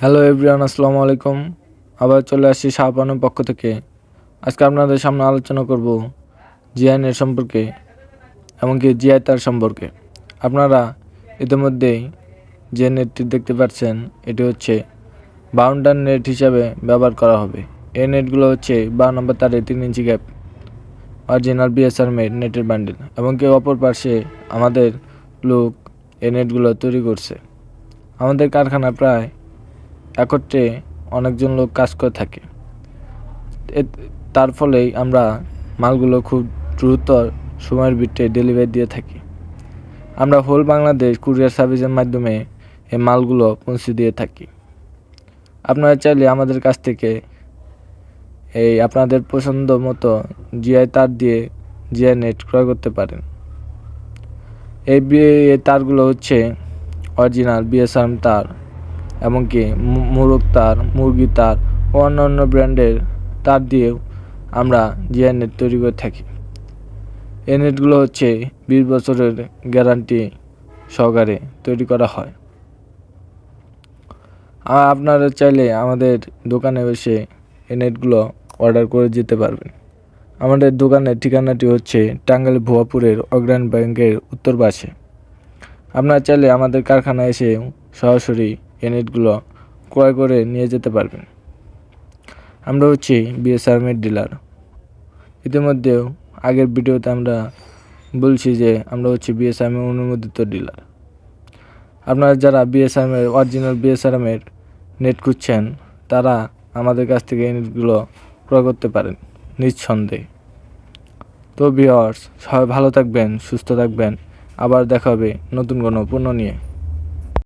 Hello everyone আসসালামু আলাইকুম। আবার চলে আসছি শাহপানের পক্ষ থেকে। আজকে আপনাদের সামনে আলোচনা করব জিআই নেট সম্পর্কে, এমনকি জিআই তার সম্পর্কে। আপনারা ইতিমধ্যেই যে নেটটি দেখতে পাচ্ছেন, এটি হচ্ছে বাউন্ডার নেট হিসাবে ব্যবহার করা হবে। এই নেটগুলো হচ্ছে বারো নম্বর তারে তিন inch gap, original BSR made নেটের বান্ডেল, এমনকি অপর পাশে আমাদের লোক এই নেটগুলো তৈরি করছে। আমাদের কারখানা প্রায় একত্রে অনেকজন লোক কাজ করে থাকে। তার ফলেই আমরা মালগুলো খুব দ্রুত সময়ের ভিতরে ডেলিভারি দিয়ে থাকি। আমরা হোল বাংলাদেশ কুরিয়ার সার্ভিসের মাধ্যমে এই মালগুলো পৌঁছে দিয়ে থাকি। আপনারা চাইলে আমাদের কাছ থেকে এই আপনাদের পছন্দ মতো জিআই তার দিয়ে জিআই নেট ক্রয় করতে পারেন। এই তারগুলো হচ্ছে অরিজিনাল বিএসআর তার। এমনকি মোরগ তার, মুরগি তার ও অন্যান্য ব্র্যান্ডের তার দিয়েও আমরা জিআই নেট তৈরি করে থাকি। এই নেটগুলো হচ্ছে বিশ বছরের গ্যারান্টি সহকারে তৈরি করা হয়। আর আপনারা চাইলে আমাদের দোকানে এসে এই নেটগুলো অর্ডার করে যেতে পারবেন। আমাদের দোকানের ঠিকানাটি হচ্ছে টাঙ্গাইল ভুয়াপুরের অগ্রাণ ব্যাংকের উত্তর পাশে। আপনারা চাইলে আমাদের কারখানায় এসে সরাসরি এই নেটগুলো ক্রয় করে নিয়ে যেতে পারবেন। আমরা হচ্ছি বিএসআরমের ডিলার। ইতিমধ্যেও আগের ভিডিওতে আমরা বলছি যে আমরা হচ্ছে বিএসআরএমের অনুমোদিত ডিলার। আপনারা যারা বিএসআরএমের অরিজিনাল বিএসআরএমের নেট খুঁজছেন, তারা আমাদের কাছ থেকে এই নেটগুলো ক্রয় করতে পারেন, নিঃসন্দেহে। তো ভিওয়ার্স সবাই ভালো থাকবেন, সুস্থ থাকবেন। আবার দেখা হবে নতুন কোনো পণ্য নিয়ে।